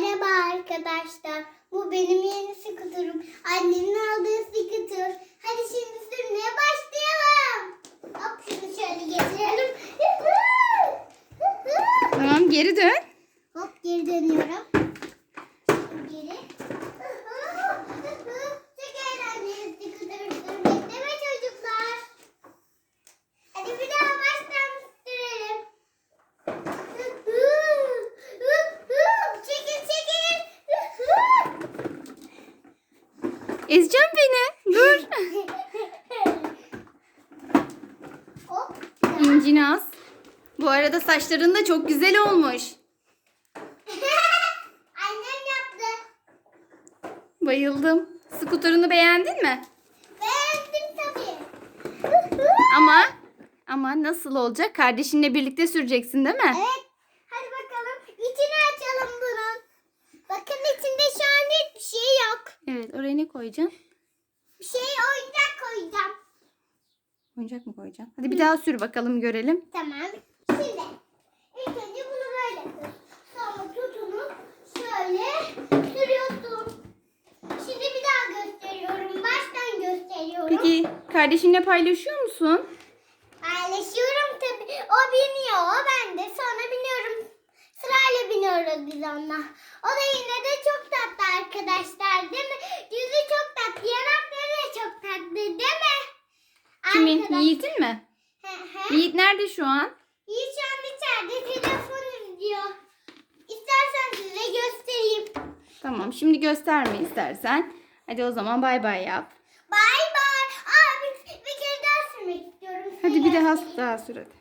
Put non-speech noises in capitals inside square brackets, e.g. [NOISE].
Merhaba arkadaşlar. Bu benim yeni skuterim. Annemin aldığı skuter. Hadi şimdi sürmeye başlayalım. Hop şunu şöyle getirelim. Tamam geri dön. Hop geri dönüyorum. Geri. Çok eğlenceli skuter sürmek değil mi çocuklar? Hadi bir daha baştan sürelim. Çekil çekil. Ezeceğim beni. Dur. İncinaz. Bu arada saçların da çok güzel olmuş. [LAUGHS] Annem yaptı. Bayıldım. Skuterını beğendin mi? Beğendim tabii. Ama ama nasıl olacak? Kardeşinle birlikte süreceksin değil mi? Evet. Hadi bakalım. İçini açalım bunun. Bakın içinde şu an hiçbir şey yok. Evet, oraya ne koyacaksın? Bir şey oyuncak koyacağım. Oyuncak mı koyacaksın? Hadi bir daha sür bakalım görelim. Tamam. Şimdi ilk önce bunu böyle sür. Sonra tutunu şöyle sürüyorsun. Şimdi bir daha gösteriyorum. Baştan gösteriyorum. Peki kardeşinle paylaşıyor musun? Paylaşıyorum tabii. O biniyor, o ben de. Sonra biniyorum. Sırayla onunla. O da yine de çok tatlı arkadaşlar değil mi? Yüzü çok tatlı, yanakları da çok tatlı değil mi? Kimin? Arkadaş- Yiğit'in mi? Hı hı. Yiğit nerede şu an? Yiğit şu an içeride telefon izliyor. İstersen size göstereyim. Tamam, şimdi gösterme istersen. Hadi o zaman bay bay yap. Bay bay. Aa bir, bir kere daha sürmek istiyorum. Hadi bir daha daha sür hadi.